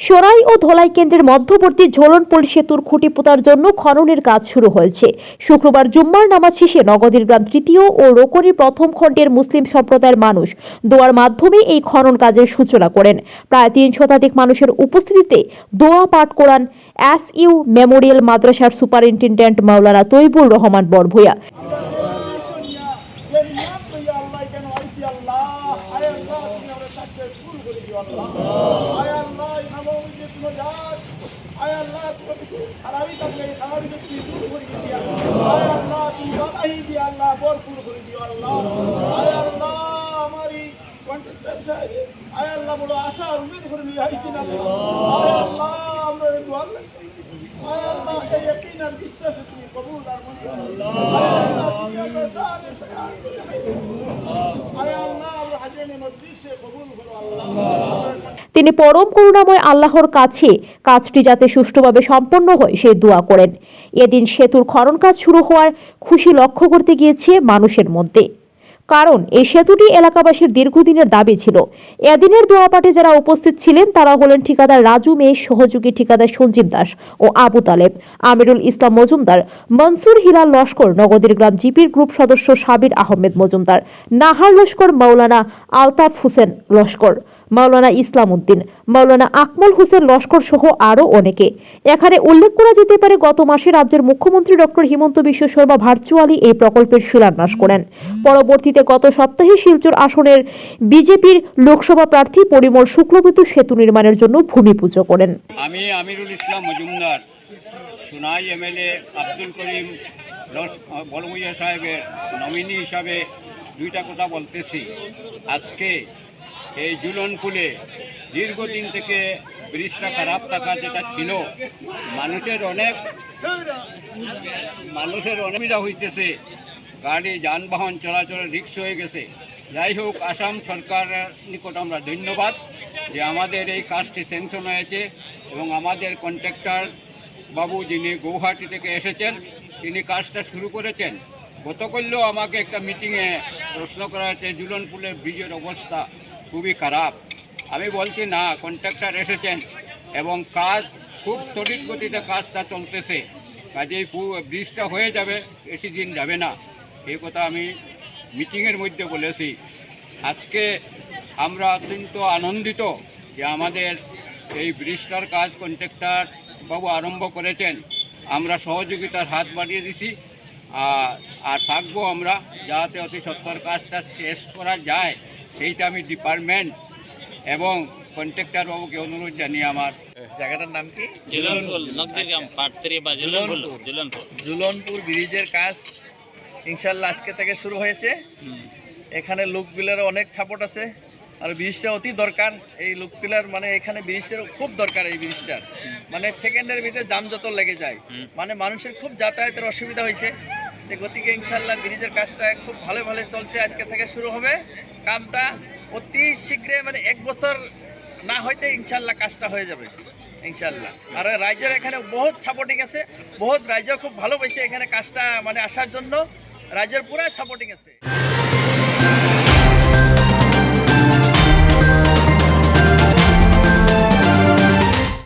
সোনাই ও ধলাই কেন্দ্রের মধ্যবর্তী ঝোলনপোল সেতুর খুঁটি পোতার জন্য খননের কাজ শুরু হয়েছে শুক্রবার জুম্মার নামাজ শেষে নগদীর গ্রাম তৃতীয় ও রোকরি প্রথম খণ্ডের মুসলিম সম্প্রদায়ের মানুষ দোয়ার মাধ্যমে এই খনন কাজের সূচনা করেন প্রায় তিন শতাধিক মানুষের উপস্থিতিতে দোয়া পাঠ করান এস ইউ মেমোরিয়াল মাদ্রাসার সুপারিনটেন্ডেন্ট মাওলানা তৈবুর রহমান বরভূয়া আশা উম্মেদ করে নিয়ে আইসি না আয় আল্লাহ আমরা দোয়া আয় আল্লাহ এই ইয়াকিন আর বিশ্বাসে তুমি কবুল আর মঞ্জুর আয় আল্লাহ তুমি আমরা সাহায্য সাহায্য আয় আল্লাহ আমরা হাজিরানে মজলিসে কবুল করো আল্লাহ তিনি পরম করুণাময় আল্লাহর কাছে কাজটি যাতে সুষ্ঠুভাবে সম্পন্ন হয়, সে দোয়া করেন। এদিন সেতুর খনন কাজ শুরু হওয়ার খুশি লক্ষ্য করতে গিয়েছে মানুষের মধ্যে। কারণ এই সেতুটি এলাকাবাসীর দীর্ঘদিনের দাবি ছিল। এদিনের দোয়াপাঠে যারা উপস্থিত ছিলেন, তারা হলেন ঠিকাদার রাজু মেয়ে সহযোগী ঠিকাদার সঞ্জীব দাস ও আবু তালেব। আমিরুল ইসলাম মজুমদার, মনসুর হিলাল লস্কর, নগদের গ্রাম জিপির গ্রুপ সদস্য সাবির আহমেদ মজুমদার, নাহার লস্কর মাওলানা আলতাফ হুসেন লস্কর। মাওলানা ইসলাম উদ্দিন মাওলানা আকমল হোসেন লস্কর সহ আরও অনেকে। এখানে উল্লেখ করা যেতে পারে, গত মাসে রাজ্যের মুখ্যমন্ত্রী ডক্টর হিমন্ত বিশ্ব শর্মা ভার্চুয়ালি এই প্রকল্পের শিলান্যাস করেন। পরবর্তীতে গত সপ্তাহে শিলচর আসনের বিজেপির লোকসভা প্রার্থী পরিমল শুক্লবতু সেতু নির্মাণের জন্য ভূমি পুজো করেন। আমি আমিরুল ইসলাম মজুমদার, সোনাই এমএলএ আব্দুল করিম বলমুইয়া সাহেবের নমিনি হিসাবে দুইটা কথা বলতেছি। আজকে এই জুলনপুলে দীর্ঘদিন থেকে ব্রিজটা খারাপ থাকা যেটা ছিল মানুষের অনেক মানুষের অনেক সুবিধা হইতেছে। গাড়ি, যানবাহন চলাচল রিক্স হয়ে গেছে। যাই হোক, আসাম সরকারের নিকট আমরা ধন্যবাদ যে আমাদের এই কাজটি স্যাংশন হয়েছে এবং আমাদের কন্ট্রাক্টর বাবু যিনি গৌহাটি থেকে এসেছেন, তিনি কাজটা শুরু করেছেন। গতকালও আমাকে একটা মিটিংয়ে প্রশ্ন করা হয়েছে জুলনপুলের ব্রিজের অবস্থা। খুবই খারাপ। আমি বলছি, না কন্ট্রাক্টর এসেছেন এবং কাজ খুব তড়িৎ গতিতে কাজটা চলতেছে। কাজেই ব্রিজটা হয়ে যাবে, বেশি দিন যাবে না। এই কথা আমি মিটিংয়ের মধ্যে বলেছি। আজকে আমরা অত্যন্ত আনন্দিত যে আমাদের এই ব্রিজটার কাজ কন্ট্রাক্টর বাবু আরম্ভ করেছেন। আমরা সহযোগিতার হাত বাড়িয়ে দিছি। আর থাকব আমরা যাতে অতি সত্তর কাজটা শেষ করা যায়। সেইটা আমি ডিপার্টমেন্ট এবং কন্ট্রাক্টর বাবুকে অনুরোধ জানিয়ে আমার। জায়গাটার নাম কি। জুলনপুল জুলনপুর। ব্রিজের কাজ ইনশাল্লাহ আজকে থেকে শুরু হয়েছে। এখানে লোকগুলোর অনেক সাপোর্ট আছে। আর ব্রিজটা অতি দরকার। এই লোকগুলার মানে এখানে ব্রিজটার খুব দরকার এই ব্রিজটার। মানে সেকেন্ডের ভিতরে যানজট লেগে যায়। মানে মানুষের খুব যাতায়াতের অসুবিধা হয়েছে। যে গতিকে ইনশাল্লাহ ব্রিজের কাজটা খুব ভালো ভালো চলছে, আজকে থেকে শুরু হবে। কামটা অতি শীঘ্রে মানে এক বছর না হইতে ইনশাল্লাহ কাজটা হয়ে যাবে ইনশাল্লাহ আর রাইজের এখানে বহুত সাপোর্টিং আছে, বহুত রাজ্য খুব ভালো পাইছে এখানে কাজটা মানে আসার জন্য। রাইজের পুরা সাপোর্টিং আছে।